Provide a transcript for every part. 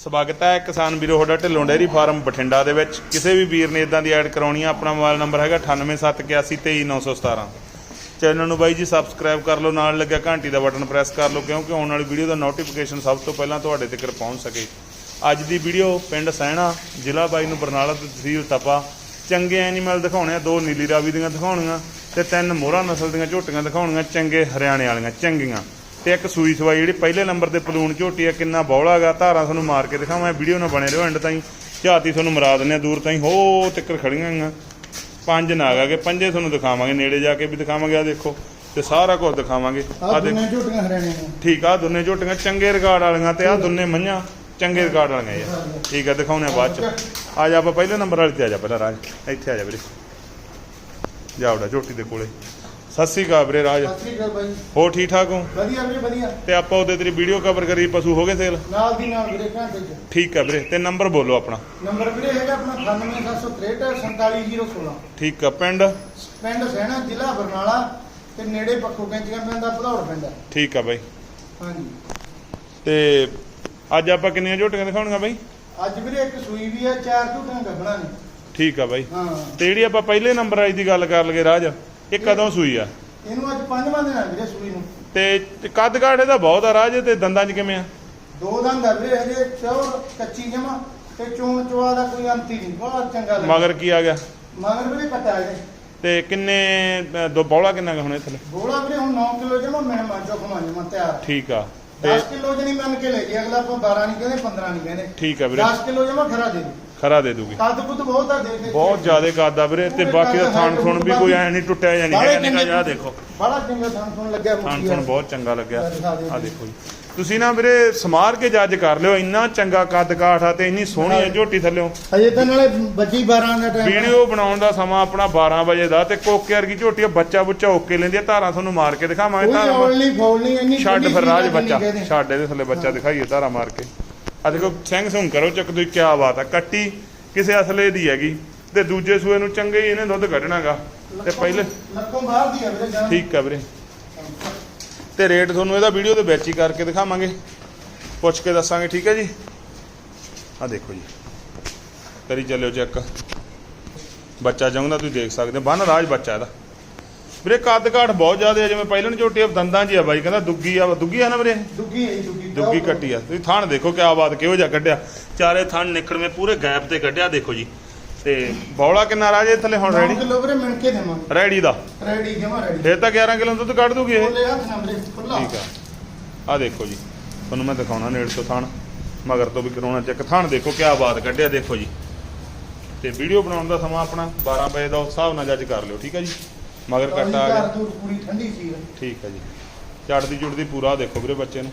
ਸਵਾਗਤ ਹੈ ਕਿਸਾਨ ਵੀਰੋ, ਤੁਹਾਡਾ ਢਿੱਲੋਂ ਡੇਅਰੀ ਫਾਰਮ ਬਠਿੰਡਾ ਦੇ ਵਿੱਚ। ਕਿਸੇ ਵੀ ਵੀਰ ਨੇ ਇਦਾਂ ਦੀ ਐਡ ਕਰਾਉਣੀ ਆ, ਆਪਣਾ ਮੋਬਾਈਲ ਨੰਬਰ ਹੈਗਾ 9871823917 ਚੈਨਲ ਨੂੰ ਬਾਈ ਜੀ ਸਬਸਕ੍ਰਾਈਬ ਕਰ ਲਓ, ਨਾਲ ਲੱਗਿਆ ਘੰਟੀ ਦਾ ਬਟਨ ਪ੍ਰੈਸ ਕਰ ਲਓ, ਕਿਉਂਕਿ ਆਉਣ ਵਾਲੀ ਵੀਡੀਓ ਦਾ ਨੋਟੀਫਿਕੇਸ਼ਨ ਸਭ ਤੋਂ ਪਹਿਲਾਂ ਤੁਹਾਡੇ ਤੱਕ ਪਹੁੰਚ ਸਕੇ। ਅੱਜ ਦੀ ਵੀਡੀਓ ਪਿੰਡ ਸਹਿਣਾ ਜ਼ਿਲ੍ਹਾ ਬਾਈ ਨੂੰ ਬਰਨਾਲਾ ਤਹਿਸੀਲ ਤਪਾ। ਚੰਗੇ ਐਨੀਮਲ ਦਿਖਾਉਣੇ ਆ, ਦੋ ਨੀਲੀ ਰਾਵੀ ਦੀਆਂ ਦਿਖਾਉਣੀਆਂ ਤੇ ਤਿੰਨ ਮੋਹਰਾ ਨਸਲ ਦੀਆਂ ਝੋਟੀਆਂ ਦਿਖਾਉਣੀਆਂ, ਚੰਗੇ ਹਰਿਆਣੇ ਵਾਲੀਆਂ, ਚੰਗੀਆਂ। ਤੇ ਇੱਕ ਸੂਈ ਸਵਾਈ ਜਿਹੜੀ ਪਹਿਲੇ ਨੰਬਰ ਤੇ ਪਲੂਣ ਝੋਟੀ ਆ ਕਿੰਨਾ ਬੌਲਾ ਗਾ ਧਾਰਾਂ ਤੁਹਾਨੂੰ ਮਾਰ ਕੇ ਦਿਖਾਵਾਂ ਵੀਡੀਓ ਨਾਲ ਬਣੇ ਰਹੋ ਐਂਡ ਤਾਈਂ। ਝਾਤੀ ਤੁਹਾਨੂੰ ਮਰਾ ਦਿੰਨੇ ਆ ਦੂਰ ਤਾਈਂ ਹੋ ਤਿੱਕਰ ਖੜੀਆਂ ਗੀਆਂ ਪੰਜ ਨਾਗ ਆਗੇ ਪੰਜੇ ਤੁਹਾਨੂੰ ਦਿਖਾਵਾਂਗੇ ਨੇੜੇ ਜਾ ਕੇ ਵੀ ਦਿਖਾਵਾਂਗੇ ਆ ਦੇਖੋ ਤੇ ਸਾਰਾ ਕੁਝ ਦਿਖਾਵਾਂਗੇ। ਆ ਆ ਦੁਨੀਆ ਝੋਟੀਆਂ ਹਰਿਆਣੇ ਠੀਕ ਆ ਦੋਨੇ ਝੋਟੀਆਂ ਚੰਗੇ ਰਿਕਾਰਡ ਵਾਲੀਆਂ ਤੇ ਆ। ਦੋਨੇ ਮਈਆਂ ਚੰਗੇ ਰਿਕਾਰਡ ਵਾਲੀਆਂ ਯਾਰ ਠੀਕ ਆ ਦਿਖਾਉਣੇ ਆ ਬਾਅਦ ਚ। ਆ ਜਾ ਆਪਾਂ ਪਹਿਲੇ ਨੰਬਰ ਵਾਲੀ ਤੇ ਆ ਜਾ ਪਹਿਲਾਂ ਰਾਜ। ਇੱਥੇ ਆ ਜਾ ਵੀਰੇ। ਜਾਉੜਾ ਝੋਟੀ ਦੇ ਕੋਲੇ। ਸਤਿ ਸ੍ਰੀ ਅਕਾਲ ਵੀਰੇ ਰਾਜ। ਸਤਿ ਸ੍ਰੀ ਅਕਾਲ ਬਾਈ। ਹੋ ਠੀਕ ਠਾਕ ਹੋ? ਵਧੀਆ ਵੀਰੇ ਵਧੀਆ। ਤੇ ਆਪਾਂ ਉਹਦੇ ਤੇਰੀ ਵੀਡੀਓ ਕਵਰ ਕਰੀ ਪਸ਼ੂ ਹੋ ਗਏ ਸੇਲ ਨਾਲ ਦੀ ਨਾਲ ਵੀਰੇ ਘੰਟੇ ਚ ਠੀਕ ਆ ਵੀਰੇ ਤੇ ਨੰਬਰ ਬੋਲੋ ਆਪਣਾ। ਨੰਬਰ ਵੀਰੇ ਹੈਗਾ ਆਪਣਾ 98763 47016 ਠੀਕ ਆ ਪਿੰਡ? ਪਿੰਡ ਸਹਿਣਾ ਜ਼ਿਲ੍ਹਾ ਬਰਨਾਲਾ ਤੇ ਨੇੜੇ ਪੱਖੋ ਕੈਂਚੀਆਂ ਪੈਂਦਾ ਭਦੌੜ ਪੈਂਦਾ। ਠੀਕ ਆ ਬਾਈ। ਹਾਂਜੀ। ਤੇ ਅੱਜ ਆਪਾਂ ਕਿੰਨੀਆਂ ਝੋਟੀਆਂ ਦਿਖਾਉਣੀਆਂ ਬਾਈ? ਅੱਜ ਵੀਰੇ ਇੱਕ ਸੂਈ ਵੀ ਆ ਚਾਰ ਝੋਟੀਆਂ ਗੱਭਣਾ ਨੇ। ਠੀਕ ਆ ਬਾਈ। ਹਾਂ। ਤੇ ਜਿਹੜੀ ਆਪਾਂ ਪਹਿਲੇ ਨੰਬਰ ਵਾਲੀ ਦੀ ਗੱਲ ਕਰ ਲਗੇ ਰਾਜ ਇਹ ਕਦੋਂ ਸੂਈ ਆ? ਇਹਨੂੰ ਅੱਜ ਪੰਜਵਾਂ ਦਿਨ ਆ ਵੀਰੇ ਸੂਈ ਨੂੰ। ਤੇ ਕੱਦ ਕਾਠ ਇਹਦਾ ਬਹੁਤ ਆ ਰਾਜ ਤੇ ਦੰਦਾਂ 'ਚ ਕਿਵੇਂ ਆ? ਦੋ ਦੰਦ ਆ ਵੀਰੇ ਹਜੇ ਪਿਓਰ ਕੱਚੀ ਜਮਾ ਤੇ ਚੋਣ ਚਵਾ ਦਾ ਕੋਈ ਅੰਤ ਹੀ ਨਹੀਂ ਬਹੁਤ ਚੰਗਾ ਲੱਗਦਾ। ਮਗਰ ਕੀ ਆ ਗਿਆ? ਮਗਰ ਵੀਰੇ ਪਤਾ ਹੈ। ਤੇ ਕਿੰਨੇ ਦੋ ਬੌਲਾ ਕਿੰਨਾ ਹੁਣ ਥੱਲੇ ਗੋਲਾ ਵੀਰੇ ਹੁਣ 9 ਕਿਲੋ ਜਮਾ ਮੈਂ ਮਾਜੋ ਖਮਾ ਜਮਾ ਤਿਆਰ। ਠੀਕ ਆ ਤੇ 10 ਕਿਲੋ ਜਣੀ ਮੰਨ ਕੇ ਲੈ ਜੀ ਅਗਲਾ ਆਪਾਂ 12 ਨਹੀਂ ਕਹਿੰਦੇ 15 ਨਹੀਂ ਕਹਿੰਦੇ। ਠੀਕ ਆ ਵੀਰੇ। 10 ਕਿਲੋ ਜਮਾ ਖਰਾ ਦੇ ਦੇ। ਖਰਾ ਦੇ ਦੂਗੀ। ਕੱਦ ਕੁੱਦ ਬਹੁਤ ਆ ਦੇਖ ਕੇ ਬਹੁਤ ਜ਼ਿਆਦਾ ਕੱਦ ਆ ਵੀਰੇ ਤੇ ਬਾਕੀ ਦਾ ਥਾਣ ਥੁਣ ਵੀ ਕੋਈ ਐ ਨਹੀਂ ਟੁੱਟਿਆ ਜਾਂ ਨਹੀਂ ਹੈਗਾ ਨਿਕਾ ਜਿਹਾ ਦੇਖੋ। ਬੜਾ ਚੰਗਾ ਥਾਣ ਥੁਣ ਲੱਗਿਆ ਥਾਣ ਥੁਣ ਬਹੁਤ ਚੰਗਾ ਲੱਗਿਆ। ਦਿਖਾ ਆ ਦੇਖੋ ਜੀ। ਤੁਸੀਂ ਨਾ ਵੀਰੇ ਸਮਾਰ ਕੇ ਜੱਜ ਕਰ ਲਿਓ ਇੰਨਾ ਚੰਗਾ ਕੱਦ ਕਾਠ ਆ ਤੇ ਇੰਨੀ ਸੋਹਣੀ ਆ ਝੋਟੀ ਥੱਲਿਓ। ਹਜੇ ਤਾਂ ਨਾਲੇ ਬੱਜੀ 12 ਦਾ ਟਾਈਮ ਵੀਡੀਓ ਬਣਾਉਣ ਦਾ ਸਮਾਂ ਆਪਣਾ 12 ਵਜੇ ਦਾ ਤੇ ਕੋਕੇ ਵਰਗੀ ਝੋਟੀ ਬੱਚਾ ਬੁੱਚਾ ਓਕੇ ਲੈਂਦੀ ਆ ਧਾਰਾਂ ਤੁਹਾਨੂੰ ਮਾਰ ਕੇ ਦਿਖਾਵਾਂਗੇ ਧਾਰਾਂ ਛੱਡ ਫਿਰ ਰਾਜ ਬੱਚਾ। ਛੱਡ ਇਹਦੇ ਥੱਲੇ ਬੱਚਾ ਦਿਖਾਈਏ ਧਾਰਾ ਮਾਰ ਕੇ। ਆ ਦੇਖੋ ਸਿੰਘ ਸੁੰਗ ਕਰੋ ਚੱਕ ਤੁਸੀਂ ਕੀ ਬਾਤ ਆ। ਕੱਟੀ ਕਿਸੇ ਅਸਲੇ ਦੀ ਹੈਗੀ ਤੇ ਦੂਜੇ ਸੂਏ ਨੂੰ ਚੰਗੇ ਹੀ ਇਹਨੇ ਦੁੱਧ ਕੱਢਣਾਗਾ ਤੇ ਪਹਿਲੇ ਲੱਖੋਂ ਬਾਹਰ ਦੀ ਆ ਵੀਰੇ ਜਾਨ। ਠੀਕ ਆ ਵੀਰੇ। ਤੇ ਰੇਟ ਤੁਹਾਨੂੰ ਇਹਦਾ ਵੀਡੀਓ ਦੇ ਵਿੱਚ ਹੀ ਕਰਕੇ ਦਿਖਾਵਾਂਗੇ। ਪੁੱਛ ਕੇ ਦੱਸਾਂਗੇ ਠੀਕ ਹੈ ਜੀ? ਆ ਦੇਖੋ ਜੀ। ਕਰੀ ਚੱਲਿਓ ਚੈੱਕ। ਬੱਚਾ ਜੰਗਦਾ ਤੁਸੀਂ ਦੇਖ ਸਕਦੇ ਹੋ। ਬੰਨ ਰਾਜ ਬੱਚਾ ਇਹਦਾ। ਵੀਰੇ ਕੱਦ ਕਾਠ ਬਹੁਤ ਜ਼ਿਆਦਾ ਹੈ। ਜਿਵੇਂ ਪਹਿਲਣ ਝੋਟੀ ਆ, ਦੰਦਾਂ 'ਚ ਹੀ ਆ ਬਾਈ ਕਹਿੰਦਾ ਦੁੱਗੀ ਆ ਦੁੱਗੀ ਆ ਨਾ ਵੀਰੇ? ਦੁੱਗੀ ਹੈ ਜੀ, ਦੁੱਗੀ ਦੁੱਗੀ ਕੱਟੀ ਆ। ਤੁਸੀਂ ਥਣ ਦੇਖੋ ਕਿਆ ਬਾਤ ਕਿਹੋ ਜਿਹਾ ਕੱਢਿਆ। ਚਾਰੇ ਥਣ ਨਿਕੜਵੇਂ ਪੂਰੇ ਗੈਪ ਤੇ ਕੱਢਿਆ ਦੇਖੋ ਜੀ। ਤੇ ਬੌਲਾ ਕਿੰਨਾ ਰਾਜੇ ਥੱਲੇ ਹੁਣ 9 ਰੈਡੀ ਕਿਲੋ ਵੀਰੇ ਮਿਣ ਕੇ ਦੇਵਾਂਗੇ ਰੈਡੀ ਦਾ। ਰੈਡੀ ਜਮਾ ਰੈਡੀ। ਫੇਰ ਤਾਂ 11 ਕਿਲੋ ਦੁੱਧ ਕੱਢ ਦੂਗੀ ਇਹ। ਬੋਲੇ ਹੱਥ ਨਾਲ ਵੀਰੇ ਖੁੱਲਾ ਠੀਕ ਆ। ਆ ਦੇਖੋ ਜੀ ਤੁਹਾਨੂੰ ਮੈਂ ਦਿਖਾਉਣਾ ਨੇੜ ਤੋਂ ਥਣ। ਮਗਰ ਤੋਂ ਵੀ ਕਰਾਉਣਾ ਚੈੱਕ। ਥਣ ਦੇਖੋ ਕਿਆ ਬਾਤ ਕੱਢਿਆ ਦੇਖੋ ਜੀ। ਤੇ ਵੀਡੀਓ ਬਣਾਉਣ ਦਾ ਸਮਾਂ ਆਪਣਾ 12 ਵਜੇ ਦਾ ਉਸ ਹਿਸਾਬ ਨਾਲ ਜੱਜ ਕਰ ਲਿਓ ਠੀਕ ਹੈ ਜੀ? ਮਗਰ ਕੱਟ ਆ ਗਿਆ। ਦੂਰ ਪੂਰੀ ਠੰਡੀ ਸੀ। ਠੀਕ ਹੈ ਜੀ। ਚੜਦੀ ਚੁੜਦੀ ਪੂਰਾ ਦੇਖੋ ਵੀਰੇ ਬੱਚੇ ਨੂੰ।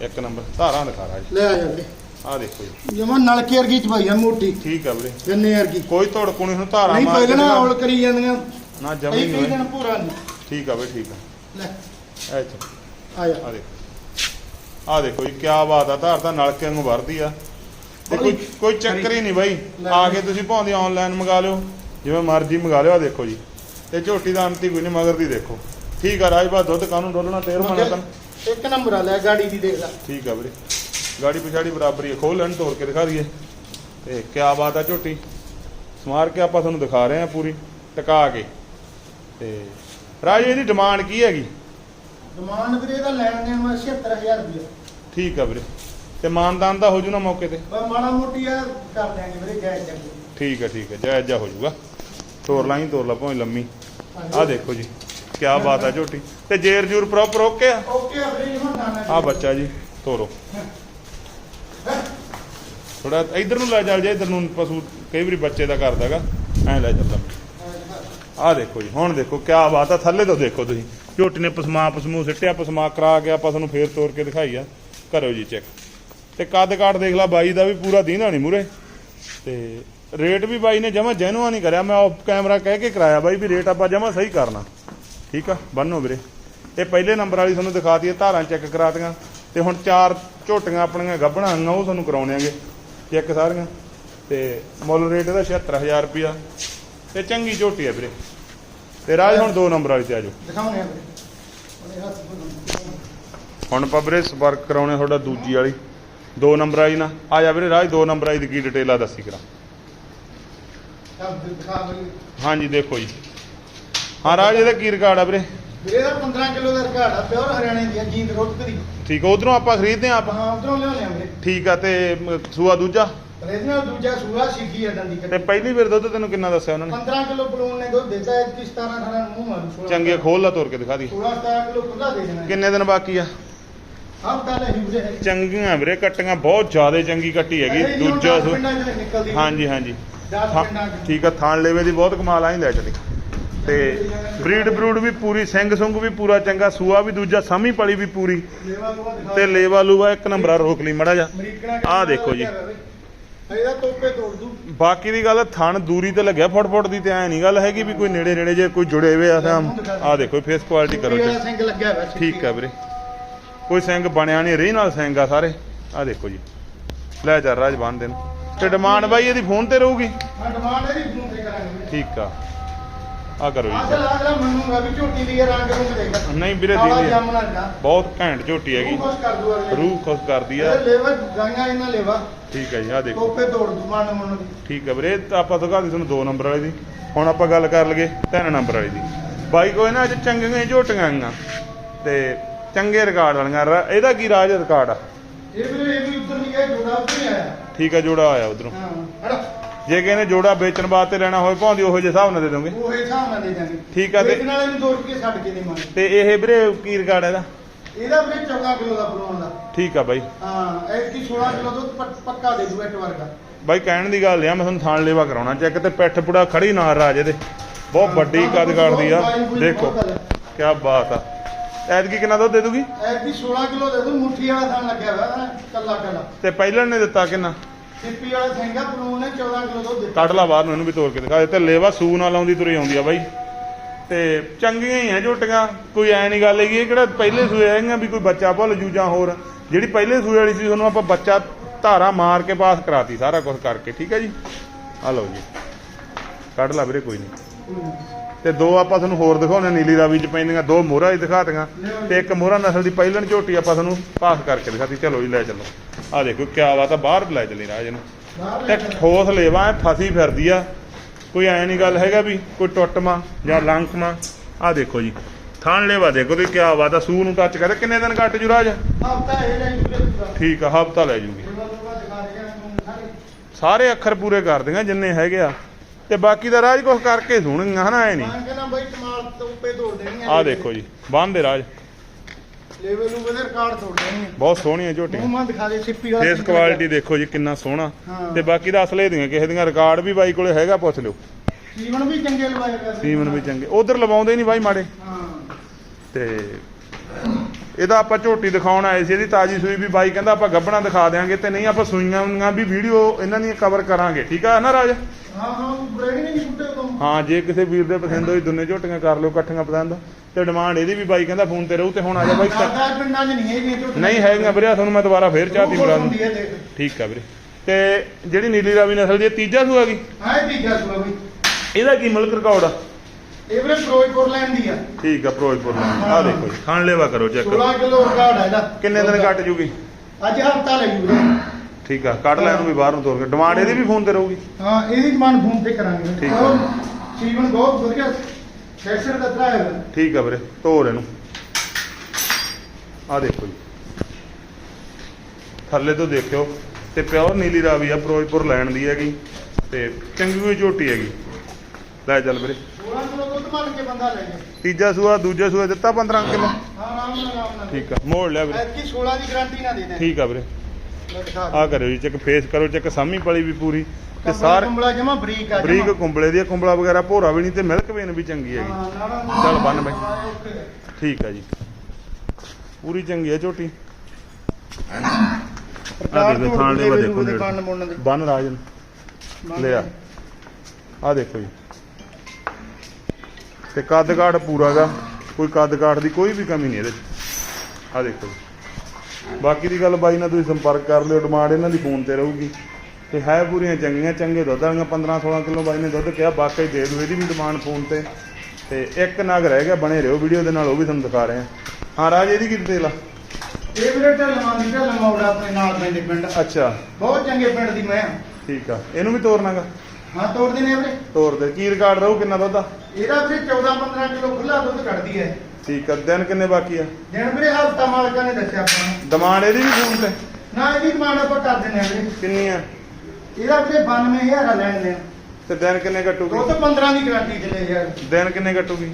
ਇੱਕ ਨੰਬਰ ਧਾਰਾਂ ਦਿਖਾ ਰਾ ਜੀ। ਲੈ ਆ ਜਾ ਵੀਰੇ ਆ ਦੇਖੋ ਜੀ। ਜਮਾ ਨਲਕੇ ਵਰਗੀ ਚਵਾਈ ਆ ਮੋਟੀ। ਠੀਕ ਆ ਵੀਰੇ। ਗੰਨੇ ਵਰਗੀ। ਕੋਈ ਧੜ ਕੋਣੀ ਹੁਣ ਧਾਰਾਂ ਨਹੀਂ ਮਾਰ ਕੇ ਪਹਿਲਾਂ ਔਲ ਕਰੀ ਜਾਂਦੀਆਂ। ਨਾ ਕਈ ਜਮੀ ਕਈ ਨਹੀਂ। ਦਿਨ ਪੂਰਾ ਨਹੀਂ। ਠੀਕ ਆ ਬਈ ਠੀਕ ਆ। ਲੈ। ਚ ਆ ਜਾ। ਆ ਦੇਖੋ। ਆ ਦੇਖੋ ਜੀ ਕਿਆ ਬਾਤ ਆ। ਧਾਰ ਤਾਂ ਨਲਕੇ ਨੂੰ ਵਰਦੀ ਆ। ਤੇ ਕੋਈ ਕੋਈ ਚੱਕਰ ਹੀ ਨਹੀਂ ਬਾਈ। ਆ ਕੇ ਤੁਸੀਂ ਭਾਉਂਦੇ ਆਨਲਾਈਨ ਮੰਗਾ ਲਿਓ। ਜਿਵੇਂ ਮਰਜ਼ੀ ਮੰਗਾ ਲਿਓ ਆ ਦੇਖੋ ਜੀ। ਤੇ ਝੋਟੀ ਦਾ ਅੰਤੀ ਕੋਈ ਨਹੀਂ ਮਗਰ ਦੀ ਦੇਖੋ। ਠੀਕ ਆ ਰਾਜ ਬਾ ਦੁੱਧ ਕਾਨੂੰ ਡੋਲਣਾ? ਤੇਰ ਮਣਾ ਤਨ ਇੱਕ ਨੰਬਰ ਆ ਲੈ ਗਾੜੀ ਦੀ ਦੇਖ ਲੈ। ਠੀਕ ਆ ਵੀਰੇ। ਗਾੜੀ ਪਿਛਾੜੀ ਬਰਾਬਰੀ ਹੈ। ਖੋਲ ਲੈਣ ਤੋੜ ਕੇ ਦਿਖਾ ਦਈਏ। ਤੇ ਕਿਆ ਬਾਤ ਆ ਝੋਟੀ। ਸਮਾਰ ਕੇ ਆਪਾਂ ਤੁਹਾਨੂੰ ਦਿਖਾ ਰਹੇ ਆ ਪੂਰੀ ਟਿਕਾ ਕੇ। ਤੇ ਰਾਜ ਇਹਦੀ ਡਿਮਾਂਡ ਕੀ ਹੈਗੀ? ਡਿਮਾਂਡ ਵੀਰੇ ਦਾ ਲੈਣ ਦੇਣ ਮੈਂ 76000 ਰੁਪਏ ਠੀਕ ਆ ਵੀਰੇ। ਤੇ ਮਾਨਦਾਨ ਦਾ ਹੋ ਜੂ ਨਾ ਮੌਕੇ ਤੇ? ਮਾੜਾ ਮੋਟੀ ਆ ਕਰ ਦਿਆਂਗੇ ਵੀਰੇ ਜਾਇਜ਼ ਜਾਇਜ਼ ਠੀਕ ਹੈ ਠੀਕ ਹੈ ਜਾਇਜ਼ ਜਾ ਹੋ ਜਾਊਗਾ ਤੋਰ ਲਾਂ ਹੀ ਤੋਰ ਲਾ ਭਾਵੇਂ ਲੰਮੀ। ਆ ਦੇਖੋ ਜੀ ਕੀ ਬਾਤ ਆ ਝੋਟੀ। ਤੇ ਜੇਰ ਜੂਰ ਪ੍ਰੋਪਰ ਓਕੇ ਆ? ਓਕੇ ਆ ਵੀਰੇ ਹੁਣ ਆ ਬੱਚਾ ਜੀ ਤੋਰੋ। ਥੋੜਾ ਇਧਰ ਨੂੰ ਲੈ ਚੱਲ ਜਾ ਇਧਰ ਨੂੰ ਪਸ਼ੂ ਕਈ ਵਾਰੀ ਬੱਚੇ ਦਾ ਕਰਦਾਗਾ ਐ ਲੈ ਚੱਲਦਾ। ਆ ਦੇਖੋ ਜੀ ਹੁਣ ਦੇਖੋ ਕੀ ਬਾਤ ਆ ਥੱਲੇ ਤੋਂ ਦੇਖੋ ਤੁਸੀਂ। ਝੋਟੀ ਨੇ ਪਸਮਾ ਪਸਮੂ ਸਿੱਟਿਆ ਪਸਮਾ ਕਰਾ ਕੇ ਆਪਾਂ ਤੁਹਾਨੂੰ ਫੇਰ ਤੋਰ ਕੇ ਦਿਖਾਈ ਆ। ਕਰੋ ਜੀ ਚੈੱਕ। ਤੇ ਕੱਦ ਕਾਠ ਦੇਖ ਲਾ ਬਾਈ ਦਾ ਵੀ ਪੂਰਾ ਦੀਨਾ ਨਹੀਂ ਮੂਰੇ। ਤੇ ਰੇਟ ਵੀ ਬਾਈ ਨੇ ਜਮਾ ਜੈਨੂਆ ਨਹੀਂ ਕਰਿਆ। ਮੈਂ ਆਫ ਕੈਮਰਾ ਕਹਿ ਕੇ ਕਰਾਇਆ ਬਾਈ ਵੀ ਰੇਟ ਆਪਾਂ ਜਮਾ ਸਹੀ ਕਰਨਾ। ਠੀਕ ਆ? ਬੰਨੋ ਵੀਰੇ। ਇਹ ਪਹਿਲੇ ਨੰਬਰ ਵਾਲੀ ਤੁਹਾਨੂੰ ਦਿਖਾਤੀ ਹੈ ਧਾਰਾਂ ਚੈੱਕ ਕਰਾਤੀਆਂ। ਤੇ ਹੁਣ ਚਾਰ ਝੋਟੀਆਂ ਆਪਣੀਆਂ ਗੱਭਣਾਂ ਆਈਆਂ ਉਹ ਤੁਹਾਨੂੰ ਕਰਾਉਣੀਆਂਗੇ ਚੈੱਕ ਸਾਰੀਆਂ। ਤੇ ਮੁੱਲ ਰੇਟ ਇਹਦਾ 76000 ਰੁਪਿਆ ਤੇ ਚੰਗੀ ਝੋਟੀ ਹੈ ਵੀਰੇ। ਤੇ ਰਾਜ ਹੁਣ ਦੋ ਨੰਬਰ ਵਾਲੀ ਤੇ ਆਜੋ ਦਿਖਾਉਣੇ ਆ ਵੀਰੇ। ਹੁਣ ਆਪਾਂ ਵੀਰੇ ਸੰਪਰਕ ਕਰਾਉਣੇ ਤੁਹਾਡਾ ਦੂਜੀ ਵਾਲੀ। ਦੋ ਨੰਬਰ ਆਈ ਨਾ। ਆ ਜਾ ਵੀਰੇ ਰਾਜ ਦੋ ਨੰਬਰ ਆਈ ਦੀ ਕੀ ਡਿਟੇਲ ਆ ਦੱਸੀ ਕਰਾਂ। ਹਾਂਜੀ ਦੇਖੋ ਜੀ। ਹਾਂ ਰਾਜ ਇਹਦਾ ਕੀ ਰਿਕਾਰਡ ਆ ਵੀਰੇ? ਵੀਰੇ ਦਾ 15 ਕਿਲੋ ਦਾ ਰਿਕਾਰਡ ਆ ਪਿਓਰ ਹਰਿਆਣੇ ਦੀ ਆ, ਜੀਂਦ ਰੋਟ ਦੀ। ਠੀਕ ਆ ਉਧਰੋਂ ਆਪਾਂ ਖਰੀਦਦੇ ਆ ਆਪਾਂ। ਹਾਂ ਉਧਰੋਂ ਲਿਆਉਂਦੇ ਆ ਵੀਰੇ। ਠੀਕ ਆ ਤੇ ਮ, ਸੂਆ ਦੂਜਾ? ਰੇਜਨਲ ਦੂਜਾ ਸੂਆ ਸਿੱਖੀ ਅੱਡਾਂ ਦੀ ਤੇ ਪਹਿਲੀ ਵਾਰ ਦੁੱਧ ਤੈਨੂੰ ਕਿੰਨਾ ਦੱਸਿਆ ਉਹਨਾਂ ਨੇ? 15 ਕਿਲੋ ਬਲੂਨ ਨੇ ਦੁੱਧ ਦਿੱਤਾ ਹੈ 17 18 ਮੂੰਹ ਮਾਰੂ 16 ਚੰਗੇ ਖੋਲ ਲਾ ਤੋਰ ਕੇ ਦਿਖਾ ਦੀ। 16 17 ਕਿਲੋ ਖੁੱਲਾ ਦੇ ਦੇਣਾ। ਕਿੰਨੇ ਦਿਨ ਬਾਕੀ ਆ? ਵੀਰੇ। ਚੰਗੀਆਂ ਵੀਰੇ ਕੱਟੀਆਂ ਬਹੁਤ ਜ਼ਿਆਦਾ ਚੰਗੀ ਕੱਟੀ ਹੈਗੀ ਦੂਜਾ ਸੂ ਪਿੰਡਾਂ ਚ ਨਿਕਲਦੀ ਹਾਂਜੀ ਹਾਂਜੀ। 10 ਥਾ- ਪਿੰਡਾਂ ਚ। ਠੀਕ ਆ ਥਾਣ ਲੇਵੇ ਦੀ ਬਹੁਤ ਕਮਾਲ ਆਈ ਲੈ ਚਲੀ। ਤੇ ਬਰੀਡ ਬਰੂਡ ਵੀ ਪੂਰੀ ਸਿੰਘ ਸੁੰਗ ਵੀ ਪੂਰਾ ਚੰਗਾ ਸੂਆ ਵੀ ਦੂਜਾ ਸਾਮੀ ਪਲੀ ਵੀ ਪੂਰੀ। ਤੇ ਲੇਵਾ ਲੂਵਾ ਇੱਕ ਨੰਬਰ ਰੋਕ ਲਈ ਮੜਾ ਜਾ। ਆਹ ਦੇਖੋ ਜੀ। ਇਹਦਾ ਤੋਪੇ ਤੋੜ ਦੂ। ਬਾਕੀ ਦੀ ਗੱਲ ਥਣ ਦੂਰੀ ਤੇ ਲੱਗਿਆ ਫੁੱਟ ਫੁੱਟ ਦੀ ਤੇ ਐ ਨਹੀਂ ਗੱਲ ਹੈਗੀ ਵੀ ਕੋਈ ਨੇੜੇ ਨੇੜੇ ਜੇ ਕੋਈ ਜੁੜੇ ਹੋਏ ਆ ਤਾਂ ਆ ਦੇਖੋ ਫੇਸ ਕੁਆਲਿਟੀ ਕਰੋ ਵਾਲਾ check। ਸਿੰਘ ਲੱਗਿਆ ਹੋਇਆ ਸੀ। ਠੀਕ ਆ ਵੀਰੇ। ਕੋਈ ਸਿੰਘ ਬਣਿਆ ਨਹੀਂ ਰਹੀ ਨਾਲ ਸਿੰਘ ਆ ਸਾਰੇ। ਆ ਦੇਖੋ ਜੀ। ਲੈ ਚੱਲ ਰਾਜ ਬੰਨ ਦੇਣ। ਤੇ ਡਿਮਾਂਡ ਬਾਈ ਇਹਦੀ ਫੋਨ ਤੇ ਰਹੂਗੀ? ਮੈਂ ਡਿਮਾਂਡ ਇਹਦੀ ਫੋਨ ਤੇ ਕਰਾਂਗੇ। ਠੀਕ ਆ। ਆ ਕਰੋ ਜੀ। ਅਸਲ ਆਗਲਾ ਮੰਨੂਗਾ ਵੀ ਝੋਟੀ ਦੀ ਇਹ ਰੰਗ ਰੁੰਗ ਦੇਗਾ ਨਹੀਂ ਵੀਰੇ ਦੀ ਬਹੁਤ ਘੈਂਟ ਝੋਟੀ ਹੈਗੀ। ਉਹ ਖੁਸ਼ ਕਰ ਦੂ ਅਗਲੇ ਰੂਹ ਖੁਸ਼ ਕਰਦੀ ਆ। ਲੇਵਾ ਗਾਈਆਂ ਇਹਨਾਂ ਲੇਵਾ। ਠੀਕ ਹੈ ਜੀ ਆ ਦੇਖੋ। ਤੋਪੇ ਤੋੜ ਦੂ ਮਨ ਮਨ ਠੀਕ ਹੈ ਵੀਰੇ ਆਪਾਂ ਦਿਖਾ ਦੀ ਤੁਹਾਨੂੰ ਦੋ ਨੰਬਰ ਵਾਲੀ ਦੀ। ਹੁਣ ਆਪਾਂ ਗੱਲ ਕਰ ਲਈਏ ਤਿੰਨ ਨੰਬਰ ਵਾਲੀ ਦੀ। ਬਾਈ ਕੋਈ ਨਾ ਅੱਜ ਚੰਗੀਆਂ ਝੋਟੀਆਂ ਆਈਆਂ ਤੇ ਚੰਗੇ ਰਿਕਾਰਡ ਵਾਲੀਆਂ। ਇਹਦਾ ਕੀ ਰਾਜ ਰਿਕਾਰਡ? ਆ ਇਹ ਵੀਰੇ ਇਹ ਵੀ ਉੱਧਰ ਨਹੀਂ ਗਿਆ ਜੋੜਾ ਉੱਧਰ ਹੀ ਆਇਆ। ਠੀਕ ਆ ਜੋੜਾ ਆਇਆ ਉਧਰੋਂ। ਹਾਂ ਹੜਾ ਜੇ ਨੇ ਜੋੜਾ ਵੇਚਣ ਵਾਸਤੇ ਲੈਣਾ ਹੋਵੇ ਭਾਂਦੀ ਉਹੋ ਜਿਹੇ ਹਿਸਾਬ ਨਾਲ ਦੇ ਦੋਗੇ? ਉਹ ਹਿਸਾਬ ਨਾਲ ਦੇ ਦਾਂਗੇ। ਠੀਕ ਆ ਤੇ- ਵੇਚਣ ਵਾਲੇ ਨੂੰ 2 ਰੁਪਏ ਛੱਡ ਕੇ ਦੇਵਾਂਗੇ ਤੇ ਇਹ ਵੀਰੇ ਕੀ ਰਿਕਾਰਡ ਇਹਦਾ? ਇਹਦਾ ਵੀਰੇ 14 ਕਿਲੋ ਦਾ ਬਣਾਉਣ ਦਾ। ਠੀਕ ਆ ਬਾਈ। ਹਾਂ ਇਹ ਕੀ 16 ਕਿਲੋ ਦੁੱਧ ਪੱਕਾ ਦੇ ਦੂ ਇੱਕ ਵਰਗਾ। ਬਾਈ ਕਹਿਣ ਦੀ ਗੱਲ ਆ ਮੈਂ ਤੁਹਾਨੂੰ ਥਾਣ ਲੇਵਾ ਕਰਾਉਣਾ। ਚੈੱਕ ਤੇ ਪਿੱਠ ਪੁੜਾ ਖੜੀ ਨਾਲ ਰਾਜ ਇਹਦੇ। ਬਹੁਤ ਵੱਡੀ ਕੱਦ ਕਾੜਦੀ ਆ। ਦੇਖੋ ਕੀ ਬਾਤ ਆ। ਐਤਕੀ ਕਿੰਨਾ ਦੁੱਧ ਦੇ ਦੂਗੀ? ਵੀ 16 ਕਿਲੋ ਦੇ ਦੂ ਮੁੱਠੀ ਵਾਲਾ ਥਾਂ ਲੱਗਿਆ ਹੋਇਆ ਹੈ ਕੱਲਾ ਕੱਲਾ। ਤੇ ਪਹਿਲਣ ਨੇ ਦਿੱਤਾ ਕਿੰਨਾ? ਸਿੱਪੀ ਵਾਲਾ ਸਿੰਘਾ ਬਣਾਉਣ ਨੇ 14 ਕਿਲੋ ਦੁੱਧ ਦਿੱਤਾ। ਕੱਢ ਲਾ ਬਾਹਰ ਨੂੰ ਇਹਨੂੰ ਵੀ ਤੋੜ ਕੇ ਦਿਖਾ। ਦੇ ਤੇ ਲੇਵਾ ਸੂ ਨਾਲ ਆਉਂਦੀ ਤੁਰੀ ਆਉਂਦੀ ਆ ਬਾਈ। ਤੇ ਚੰਗੀਆਂ ਹੀ ਆ ਝੋਟੀਆਂ ਕੋਈ ਐ ਨਹੀਂ ਗੱਲ ਹੈਗੀ ਇਹ ਕਿਹੜਾ ਪਹਿਲੇ ਸੂਏ ਹੈਗੀਆਂ ਵੀ ਕੋਈ ਬੱਚਾ ਭੁੱਲ ਜੂ ਜਾਂ ਹੋਰ। ਜਿਹੜੀ ਪਹਿਲੇ ਸੂਏ ਵਾਲੀ ਸੀ ਤੁਹਾਨੂੰ ਆਪਾਂ ਬੱਚਾ ਧਾਰਾ ਮਾਰ ਕੇ ਪਾਸ ਕਰਾਤੀ ਸਾਰਾ ਕੁਝ ਕਰਕੇ ਠੀਕ ਹੈ ਜੀ? ਆ ਲਓ ਜੀ। ਕੱਢ ਲਾ ਵੀਰੇ ਕੋਈ ਨਹੀਂ ਤੇ ਦੋ ਆਪਾਂ ਤੁਹਾਨੂੰ ਹੋਰ ਦਿਖਾਉਣੇ ਨੀਲੀ ਰਾਵੀ ਚ ਪੈਂਦੀਆਂ ਦੋ ਮੋਹਰਾ ਹੀ ਦਿਖਾਤੀਆਂ। ਤੇ ਇੱਕ ਮੋਹਰਾ ਨਸਲ ਦੀ ਪਹਿਲਣ ਝੋਟੀ ਆਪਾਂ ਤੁਹਾਨੂੰ ਪਾਸ ਕਰਕੇ ਦਿਖਾਤੀ। ਚਲੋ ਜੀ ਲੈ ਚੱਲੋ। ਆ ਦੇਖੋ ਕਿਆ ਬਾਤ ਆ ਬਾਹਰ ਲੈ ਚੱਲੀ ਰਾਜ ਨੂੰ ਤੇ ਠੋਸ ਲੇਵਾ ਫਸੀ ਫਿਰਦੀ ਆ। ਕੋਈ ਐ ਨਹੀਂ ਗੱਲ ਹੈਗਾ ਵੀ ਕੋਈ ਟੁੱਟਮਾ ਜਾਂ ਲੰਕਮਾ ਆ ਦੇਖੋ ਜੀ ਥਾਣ ਲੇਵਾ ਦੇਖੋ ਤੇ ਕਿਆ ਬਾਤ ਆ ਸੂ ਨੂੰ ਟੱਚ ਕਰੇ ਕਿੰਨੇ ਦਿਨ ਘੱਟ ਜੂ ਰਾਜ? ਹਫਤਾ ਇਹ ਲੈ ਜੂਗੇ ਠੀਕ ਆ ਹਫਤਾ ਲੈ ਜੂਗੀ। ਸਾਰੇ ਅੱਖਰ ਪੂਰੇ ਕਰ ਦਿੰਗਾ ਜਿੰਨੇ ਹੈਗੇ ਆ। ਤੇ ਬਾਕੀ ਦਾ ਰਾਜ ਕੁਝ ਕਰਕੇ ਸੁਣੀਆਂ ਹਨਾ ਐ ਨਹੀਂ? ਮੈਂ ਕਹਿੰਦਾ ਬਾਈ ਕਮਾਲ ਤੋਪੇ ਤੋੜ ਦੇਣੀਆਂ ਆ ਦੇਖੋ ਜੀ ਬੰਨ ਦੇ ਰਾਜ। ਲੈਵਲ ਨੂੰ ਵਧੇ ਰਿਕਾਰਡ ਤੋੜ ਦੇਣੀਆਂ ਬਹੁਤ ਸੋਹਣੀਆਂ ਝੋਟੀਆਂ। ਮੂੰਹ ਮਾਂ ਦਿਖਾ ਦੇ ਸਿੱਪੀ ਵਾਲਾ ਫੇਸ ਕੁਆਲਿਟੀ ਦੇਖੋ ਜੀ ਕਿੰਨਾ ਸੋਹਣਾ। ਤੇ ਬਾਕੀ ਦਾ ਅਸਲੇ ਦੀਆਂ ਕਿਸੇ ਦੀਆਂ ਰਿਕਾਰਡ ਵੀ ਬਾਈ ਕੋਲੇ ਹੈਗਾ ਪੁੱਛ ਲਿਓ। ਜੀਵਨ ਵੀ ਚੰਗੇ ਲਵਾਏ ਕਰਦੇ ਸੀਮਨ ਵੀ ਚੰਗੇ। ਉਧਰ ਲਵਾਉਂਦੇ ਨਹੀਂ ਬਾਈ ਮਾੜੇ। ਹਾਂ। ਤੇ ਇਹਦਾ ਆਪਾਂ ਝੋਟੀ ਦਿਖਾਉਣ ਆਏ ਸੀ ਇਹਦੀ ਤਾਜੀ ਸੂਈ ਵੀ ਬਾਈ ਕਹਿੰਦਾ ਆਪਾਂ ਗੱਬਣਾ ਦਿਖਾ ਦੇਾਂਗੇ ਤੇ ਨਹੀਂ ਆਪਾਂ ਸੂਈਆਂ ਵੀ ਵੀਡੀਓ ਇਹਨਾਂ ਦੀਆਂ ਕਵਰ ਕਰਾਂਗੇ। ਠੀਕ ਆ ਨਾ ਰਾਜ? ਹਾਂ ਹਾਂ ਬ੍ਰੇਡ ਨਹੀਂ ਫੁੱਟੇ ਤੋਂ ਹਾਂ ਜੇ ਕਿਸੇ ਵੀਰ ਦੇ ਪਸੰਦ ਹੋਈ ਦੋਨੇ ਝੋਟੀਆਂ ਕਰ ਲਿਓ ਇਕੱਠੀਆਂ ਪਸੰਦ। ਤੇ ਡਿਮਾਂਡ ਇਹਦੀ ਵੀ ਬਾਈ ਕਹਿੰਦਾ ਫੋਨ ਤੇ ਰਹੂ ਤੇ ਹੁਣ ਆ ਜਾ ਬਾਈ ਕਰਦਾ ਪਿੰਡਾਂ 'ਚ ਨਹੀਂ ਹੈਗੀਆਂ ਝੋਟੀਆਂ। ਨਹੀਂ ਹੈਗੀਆਂ ਵੀਰੇ ਤੁਹਾਨੂੰ ਮੈਂ ਦੁਬਾਰਾ ਫੇਰ ਚਾਹਤੀ ਹੈ ਦੇਖ। ਠੀਕ ਆ ਵੀਰੇ। ਤੇ ਜਿਹੜੀ ਨੀਲੀ ਰਾਵੀ ਨਸਲ ਦੀ ਤੀਜਾ ਸੂਆ ਗਈ ਹਾਂ ਇਹ ਤੀਜਾ ਸੁਣਾ ਬਈ ਇਹਦਾ ਕੀ ਮੁਲਕ ਰਿਕਾਰਡ ਆ? ਇਹ ਵੀਰੇ ਫਿਰੋਜ਼ਪੁਰ ਲੈਣ ਦੀ ਆ। ਠੀਕ ਆ ਫਿਰੋਜ਼ਪੁਰ ਨਾਲ ਆ ਦੇਖੋ ਜੀ ਖਾਣ ਲੈਵਾ ਕਰੋ ਚੈੱਕ। 16 ਕਿਲੋ ਰਿਕਾਰਡ ਹੈ ਇਹਦਾ। ਕਿੰਨੇ ਦਿਨ ਕੱਟ ਜੂਗੀ? ਅੱਜ ਹਫਤਾ ਲੈ ਜੂ ਵੀਰੇ। ਠੀਕ ਆ ਕੱਢ ਲੈ ਇਹਨੂੰ ਵੀ ਬਾਹਰ ਨੂੰ ਤੋਰ ਕੇ। ਡਿਮਾਂਡ ਇਹਦੀ ਵੀ ਫੋਨ ਤੇ ਰਹੂਗੀ। ਹਾਂ ਇਹਦੀ ਡਿਮਾਂਡ ਫੋਨ ਤੇ ਕਰਾਂਗੇ। ਠੀਕ ਆ। ਔਰ ਜੀਵਨ ਬਹੁਤ ਵਧੀਆ। ਸੈਕਸ਼ਨ ਦਾ ਤਰਾ ਹੈ ਠੀਕ ਆ ਵੀਰੇ ਤੋਰ ਇਹਨੂੰ। ਆ ਦੇਖੋ ਜੀ। ਥੱਲੇ ਤੋਂ ਦੇਖਿਓ ਤੇ ਪਿਓਰ ਨੀਲੀ ਰਾਵੀ ਆ ਫਿਰੋਜ਼ਪੁਰ ਲੈਣ ਦੀ ਹੈਗੀ ਤੇ ਚੰਗੀ ਹੋਈ ਝੋਟੀ ਹੈਗੀ। ਲੈ ਚੱਲ ਵੀਰੇ। 16 ਕਿਲੋ ਦੁੱਧ ਮੰਨ ਕੇ ਬੰਦਾ ਲੈ ਜਾ ਤੀਜਾ ਸੂਆ ਦੂਜਾ ਸੂਆ ਦਿੱਤਾ 15 ਕਿਲੋ? ਹਾਂ ਆਰਾਮ ਨਾਲ ਆਰਾਮ ਨਾਲ। ਠੀਕ ਆ ਮੋੜ ਲਿਆ ਵੀਰੇ। ਐਤਕੀ 16 ਦੀ ਗਾਰੰਟੀ ਨਾ ਦੇ ਦੇ। ਠੀਕ ਆ ਵੀਰੇ। ਆ ਕਰਿਓ ਜੀ ਚੈੱਕ ਫੇਸ ਕਰੋ ਚੈੱਕ ਸਾਮੀ ਪਲੀ ਵੀ ਪੂਰੀ। ਤੇ ਸਾਰੇ ਕੁੰਬਲਾ ਜਮਾ ਬਰੀਕ ਆ ਬਰੀਕ ਕੁੰਬਲੇ ਦੀ ਕੁੰਬਲਾ ਵਗੈਰਾ ਭੋਰਾ ਵੀ ਨਹੀਂ ਤੇ ਮਿਲਕ ਵੇਨ ਵੀ ਚੰਗੀ ਹੈਗੀ। ਚੱਲ ਚੱਲ ਬੰਨ ਬਾਈ। ਠੀਕ ਆ ਜੀ। ਪੂਰੀ ਚੰਗੀ ਆ ਝੋਟੀ। ਆ ਦੇਖੋ ਥਾਣ ਦੇ ਦੇਖੋ ਦੇ। ਬੰਨ ਰਾਜਨ ਲਿਆ। ਆ ਦੇਖੋ ਜੀ। ਤੇ ਕੱਦ ਕਾਠ ਪੂਰਾ ਗਾ ਕੋਈ ਕੱਦ ਕਾਠ ਦੀ ਕੋਈ ਵੀ ਕਮੀ ਨਹੀਂ ਇਹਦੇ ਚ। ਆ ਦੇਖੋ ਜੀ। ਬਾਕੀ ਦੀ ਗੱਲ ਬਾਈ ਨਾਲ ਤੁਸੀਂ ਸੰਪਰਕ ਕਰ ਲਿਓ ਡਿਮਾਂਡ ਇਹਨਾਂ ਦੀ ਫੋਨ ਤੇ ਰਹੂਗੀ। ਤੇ ਹੈ ਪੂਰੀਆਂ ਚੰਗੀਆਂ ਚੰਗੇ ਦੁੱਧ ਵਾਲੀਆਂ 15 16 ਕਿਲੋ ਬਾਈ ਨੇ ਦੁੱਧ ਕਿਹਾ ਬਾਕੀ ਦੇ ਦੂ ਇਹਦੀ ਵੀ ਡਿਮਾਂਡ ਫੋਨ ਤੇ। ਤੇ ਇੱਕ ਨਗ ਰਹਿ ਗਿਆ ਬਣੇ ਰਹੋ ਵੀਡੀਓ ਦੇ ਨਾਲ ਉਹ ਵੀ ਤੁਹਾਨੂੰ ਦਿਖਾ ਰਹੇ ਹਾਂ। ਹਾਂ ਰਾਜ ਇਹਦੀ ਕੀ ਡਿਟੇਲ ਆ? ਇਹ ਵੀਰੇ ਢਲਵਾਂ ਦੀ ਢਲਵਾਂ ਮੌੜਾ ਆਪਣੇ ਨਾਲ ਪੈਂਦੇ ਪਿੰਡ। ਅੱਛਾ। ਬਹੁਤ ਚੰਗੇ ਪਿੰਡ ਦੀ ਮੈਂ। ਠੀਕ ਆ। ਇਹਨੂੰ ਵੀ ਤੋਰਨਾਗਾ ਹਾਂ ਤੋੜਦੇ ਨੇ ਵੀਰੇ। ਤੋਰ ਦੇ। ਕੀ ਰਿਕਾਰਡ ਰਹੂ ਕਿੰਨਾ ਦੁੱਧ ਆ? ਇਹਦਾ ਵੀਰੇ 14 15 ਕਿਲੋ ਖੁੱਲਾ ਦੁੱਧ ਕੱਢਦੀ ਹੈ। ਠੀਕ ਆ ਦਿਨ ਕਿੰਨੇ ਬਾਕੀ ਆ? ਦਿਨ ਵੀਰੇ ਹਫਤਾ ਮਾਲਕਾਂ ਨੇ ਦੱਸਿਆ ਆਪਾਂ ਨੂੰ। ਡਿਮਾਂਡ ਇਹਦੀ ਵੀ ਫੋਨ ਤੇ? ਨਾ ਇਹਦੀ ਮਾਣ ਆਪਾਂ ਕਰ ਦਿੰਦੇ ਆ ਵੀਰੇ। ਕਿੰਨੀ ਆ? ਇਹਦਾ ਵੀਰੇ 92000 ਆ ਲੈਣ ਦੇ ਤੇ ਦਿਨ ਕਿੰਨੇ ਕੱਟੂਗੀ ਦੁੱਧ 15 ਦੀ ਗਾਰੰਟੀ ਲੈ ਯਾਰ। ਦਿਨ ਕਿੰਨੇ ਕੱਟੂਗੀ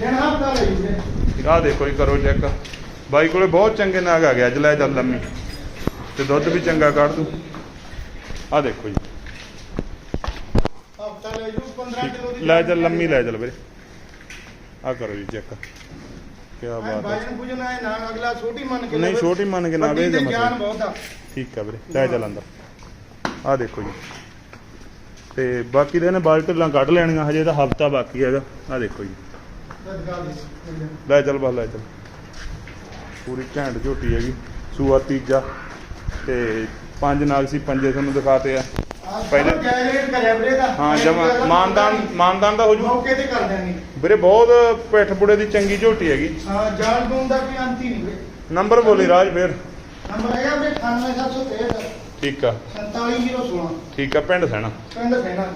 ਦਿਨ ਹਫਤਾ ਲੈ ਵੀਰੇ। ਆਹ ਦੇਖੋ ਜੀ ਕਰੋ ਚੈੱਕ। ਬਾਈ ਕੋਲੇ ਬਹੁਤ ਚੰਗੇ ਨਾਗ ਆ ਗਿਆ ਅੱਜ ਲੈ ਚੱਲ ਲੰਮੀ। ਤੇ ਦੁੱਧ ਵੀ ਚੰਗਾ ਕੱਢ ਦੂ। ਆਹ ਦੇਖੋ ਜੀ। ਹਫਤਾ ਲੈ ਜੂ 15 ਕਿਲੋ ਦੀ ਲੈ ਚੱਲ ਲੰਮੀ ਲੈ ਚੱਲ ਵੀਰੇ। ਆਹ ਕਰੋ ਜੀ ਚੈੱਕ। ਕੀ ਬਾਤ ਹੈ। ਬਾਜਨ ਬੁਜਨ ਆਏ ਨਾ ਅਗਲਾ ਛੋਟੀ ਮੰਨ ਕੇ ਨਹੀਂ। ਛੋਟੀ ਮੰਨ ਕੇ ਨਾ ਤੇ ਦੇ ਬਹੁਤ ਆ। ਠੀਕ ਆ ਵੀਰੇ ਲੈ ਚੱਲ ਅੰਦਰ। ਆਹ ਦੇਖੋ ਜੀ। ਤੇ ਬਾਕੀ ਦੇ ਨੇ ਬਾਲ ਢਿੱਲਾਂ ਕੱਢ ਲੈਣੀਆਂ ਹਜੇ ਤਾਂ ਹਫਤਾ ਬਾਕੀ ਹੈਗਾ। ਆਹ ਦੇਖੋ ਜੀ। ਲੈ ਚੱਲ ਬਸ ਲੈ ਚੱਲ। ਪੂਰੀ ਘੈਂਟ ਝੋਟੀ ਹੈਗੀ। ਸੂਆ ਤੀਜਾ ਤੇ ਪੰਜ ਨਾਗ ਸੀ ਪੰਜੇ ਤੁਹਾਨੂੰ ਦਿਖਾਤੇ ਆ। ਪਹਿਲੇ- ਕਰਿਆ ਵੀਰੇ ਦਾ ਹਾਂ ਜਮਾ ਮਾਨਦਾਨ ਮਾਨਦਾਨ ਦਾ ਹੋ ਜੂ ਮੌਕੇ ਤੇ ਕਰ ਦੇਣਗੇ ਵੀਰੇ ਬਹੁਤ ਪਿੱਠ ਪੁੜੇ ਦੀ ਚੰਗੀ ਝੋਟੀ ਹੈਗੀ। ਹਾਂ ਜਾਣ ਦੂਨ ਦਾ ਕੋਈ ਅੰਤ ਹੀ ਨਹੀਂ ਵੀਰੇ। ਨੰਬਰ ਬੋਲੀ ਰਾਜ ਫੇਰ। ਨੰਬਰ ਹੈਗਾ ਵੀਰੇ 98763 ਠੀਕ ਆ। 4716 ਠੀਕ ਆ ਪਿੰਡ ਸੈਣਾ। ਪਿੰਡ ਸੈਣਾ।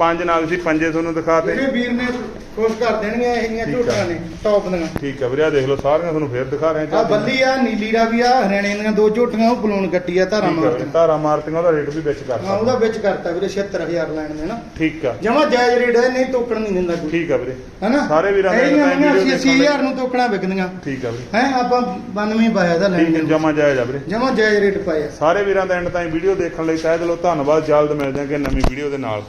ਪੰਜ ਨਾਗ ਸੀ ਪੰਜੇ ਤੁਹਾਨੂੰ ਦਿਖਾਤੇ ਵੀਰੇ ਵੀਰ ਨੇ ਖੁਸ਼ ਕਰ ਦੇਣਗੀਆਂ ਇਹ ਜੀਆਂ ਠੀਕ ਆ। ਝੋਟੀਆਂ ਨੇ ਟੌਪ ਦੀਆਂ। ਠੀਕ ਆ ਵੀਰੇ ਦੇਖ ਲਓ ਸਾਰੀਆਂ ਤੁਹਾਨੂੰ ਫੇਰ ਦਿਖਾ ਰਹੇ ਆ ਹਾਂ ਬੱਲੀ ਆ ਨੀਲੀ ਦਾ ਵੀ ਆ ਹਰਿਆਣੇ ਦੀਆਂ ਦੋ ਝੋਟੀਆਂ ਉਹ ਬਲੂਨ ਕੱਟੀ ਆ ਧਾਰਾ ਠੀਕ ਆ ਮਾਰ ਵੀਰੇ, ਧਾਰਾ ਮਾਰਤੀਆਂ ਉਹਦਾ ਰੇਟ ਵੀ ਵਿੱਚ ਹਾਂ ਕਰਤਾ ਉਹਦਾ ਵਿੱਚ ਕਰਤਾ ਵੀਰੇ 76000 ਲੈਣ ਦੇ ਨਾ। ਠੀਕ ਆ। ਜਮਾ ਜਾਇਜ਼ ਰੇਟ ਹੈ ਨਹੀਂ ਤੋਕਣ ਨਹੀਂ ਦਿੰਦਾ ਕੋਈ। ਠੀਕ ਆ ਵੀਰੇ। ਹੈਨਾ? ਸਾਰੇ ਵੀਰਾਂ ਦਾ ਅਸੀਂ ਦੇਖਣ ਲਈ। 80000 ਨੂੰ ਤੋਕਣਾ ਵਿਕਦੀਆਂ। ਠੀਕ ਆ ਵੀਰੇ। ਹੈ ਆਪਾਂ 92 ਪਾਇਆ ਦਾ ਠੀਕ ਹੈ ਲੈਣ ਜਮਾ ਜਾਇਜ਼ ਆ ਵੀਰੇ। ਜਮਾ ਜਾਇਜ਼ ਰੇਟ ਪਾਇਆ। ਸਾਰੇ ਵੀਰਾਂ ਦਾ ਐਂਡ ਤਾਈਂ ਵੀਡੀਓ ਦੇਖਣ ਲਈ ਤਹਿ ਦਿਲੋਂ ਧੰਨਵਾਦ। ਜਲਦ ਮਿਲ ਜਾਾਂਗੇ ਨਵੀਂ ਵੀਡੀਓ ਦੇ ਨਾਲ।